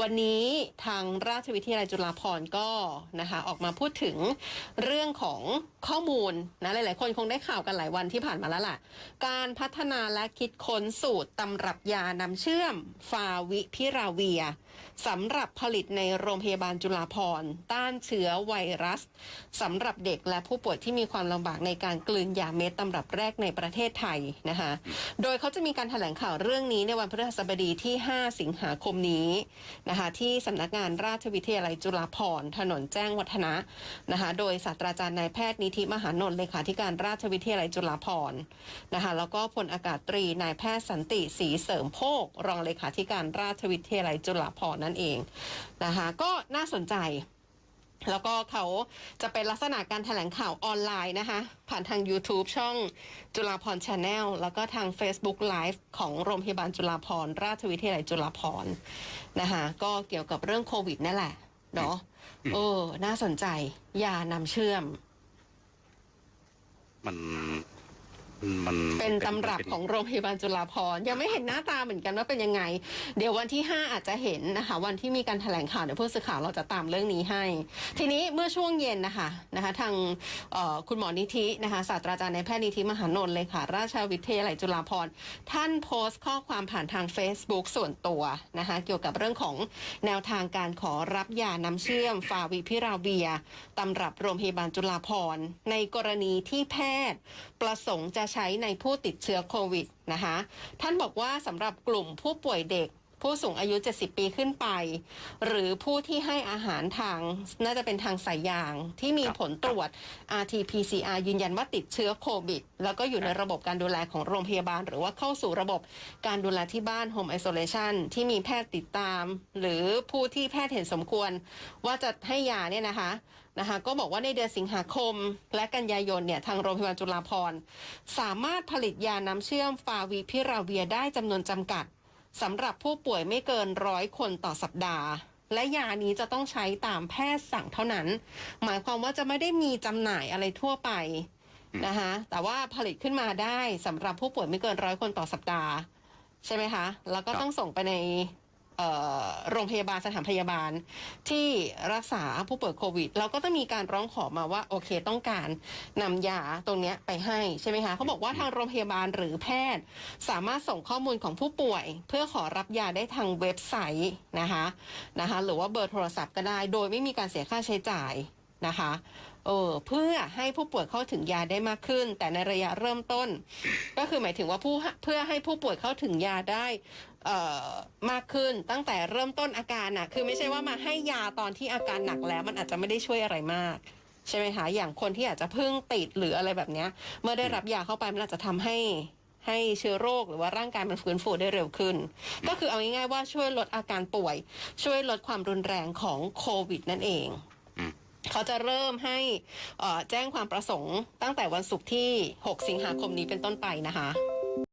วันนี้ทางราชวิทยาลัยจุฬาภรณ์ก็นะคะออกมาพูดถึงเรื่องของข้อมูลนะหลาย ๆ คนคงได้ข่าวกันหลายวันที่ผ่านมาแล้วล่ะ การพัฒนาและคิดค้นสูตรตำรับยานำเชื่อมฟาวิพิราเวียสำหรับผลิตในโรงพยาบาลจุฬาภรณ์ต้านเชื้อไวรัสสำหรับเด็กและผู้ป่วยที่มีความลำบากในการกลืนยาเม็ดตำรับแรกในประเทศไทยนะคะโดยเขาจะมีการแถลงข่าวเรื่องนี้ในวันพฤหัสบดีที่ 5 สิงหาคมนี้นะคะที่สำนักงานราชวิทยาลัยจุฬาภรณ์ถนนแจ้งวัฒนะนะคะโดยศาสตราจารย์นายแพทย์นิธิมหานนท์เลขาธิการราชวิทยาลัยจุฬาภรณ์นะคะแล้วก็พลอากาศตรีนายแพทย์สันติศรีเสริมโภครองเลขาธิการราชวิทยาลัยจุฬาภรณ์นั่นเองนะคะก็น่าสนใจ แล้วก็เขาจะเป็นลักษณะการแถลงข่าวออนไลน์นะคะ ผ่านทาง YouTube ช่องจุฬาภรณ์ชาแนลแล้วก็ทาง Facebook Live ของโรงพยาบาลจุฬาภรณ์ราชวิทยาลัยจุฬาภรณ์นะคะก็เกี่ยวกับเรื่องโควิดนั่นแหละเนาะเออ น่าสนใจยานำเชื่อม มัน มันเป็นตำรับเป็นของโรงพยาบาลจุฬาภรณ์ยังไม่เห็นหน้าตาเหมือนกันว่าเป็นยังไง เดี๋ยววันที่ 5 อาจจะเห็นนะคะ วันที่มีการแถลงข่าวเดี๋ยวผู้สื่อข่าวเราจะตามเรื่องนี้ให้ ทีนี้เมื่อช่วงเย็นนะคะนะคะ ทางเอ่อคุณหมอนิธินะคะศาสตราจารย์ในายแพทย์นิธิมหานนท์เลยค่ะ ราชวิทยาลัยจุฬาภรณ์ท่านโพสต์ข้อความผ่านทาง Facebook ส่วนตัวนะคะเกี่ยวกับเรื่องของแนวทางการขอรับยาน้ำเชื่อมฟาวิพิราเวียตำรับโรงพยาบาลจุฬาภรณ์ในกรณีที่แพทย์ประสงค์จะใช้ในผู้ติดเชื้อโควิดนะคะ ท่านบอกว่าสำหรับกลุ่มผู้ป่วยเด็ก ผู้สูงอายุ 70 ปีขึ้นไป หรือผู้ที่ให้อาหารทาง น่าจะเป็นทางสายยาง ที่มีครับผลตรวจ RT-PCR ยืนยันว่าติดเชื้อโควิด แล้วก็อยู่ในระบบการดูแลของโรงพยาบาล หรือว่าเข้าสู่ระบบการดูแลที่บ้าน Home Isolation ที่มีแพทย์ติดตาม หรือผู้ที่แพทย์เห็นสมควร ว่าจะให้ยาเนี่ยนะคะนะคะก็บอกว่าในเดือนสิงหาคม และกันยายนเนี่ยทางโรงพยาบาลจุฬาภรณ์ สามารถผลิตยาน้ำเชื่อมฟาวิพิราเวียได้จำนวนจำกัด สำหรับผู้ป่วยไม่เกินร้อยคนต่อสัปดาห์ และยานี้จะต้องใช้ตามแพทย์สั่งเท่านั้น หมายความว่าจะไม่ได้มีจำหน่ายอะไรทั่วไปนะคะแต่ว่าผลิตขึ้นมาได้สำหรับผู้ป่วยไม่เกินร้อยคนต่อสัปดาห์ ใช่ไหมคะ แล้วก็ครับต้องส่งไปในเอ่อ โรงพยาบาลสถานพยาบาลที่รักษาผู้ป่วยโควิด เราก็ต้องมีการร้องขอมาว่าโอเคต้องการนำยาตรงเนี้ยไปให้ใช่ไหมคะเขาบอกว่าทางโรงพยาบาลหรือแพทย์ สามารถส่งข้อมูลของผู้ป่วย เพื่อขอรับยาได้ทางเว็บไซต์นะคะนะคะหรือว่าเบอร์โทรศัพท์ก็ได้ โดยไม่มีการเสียค่าใช้จ่าย นะคะเออเพื่อให้ผู้ป่วยเข้าถึงยาได้มากขึ้น แต่ในระยะเริ่มต้น ก็คือหมายถึงว่าผู้เพื่อให้ผู้ป่วยเข้าถึงยาได้เอ่อมากขึ้นตั้งแต่เริ่มต้นอาการน่ะคือไม่ใช่ว่ามาให้ยาตอนที่อาการหนักแล้ว มันอาจจะไม่ได้ช่วยอะไรมากใช่ไหมคะอย่างคนที่อาจจะเพิ่งติดหรืออะไรแบบเนี้ย เมื่อได้รับยาเข้าไปมันอาจจะทำให้ให้เชื้อโรคหรือว่าร่างกายมันฟื้นฟูได้เร็วขึ้น ก็คือเอาง่ายๆว่าช่วยลดอาการป่วย ช่วยลดความรุนแรงของโควิดนั่นเอง เขาจะเริ่มให้แจ้งความประสงค์ตั้งแต่วันศุกร์ที่ 6 สิงหาคมนี้เป็นต้นไปนะคะ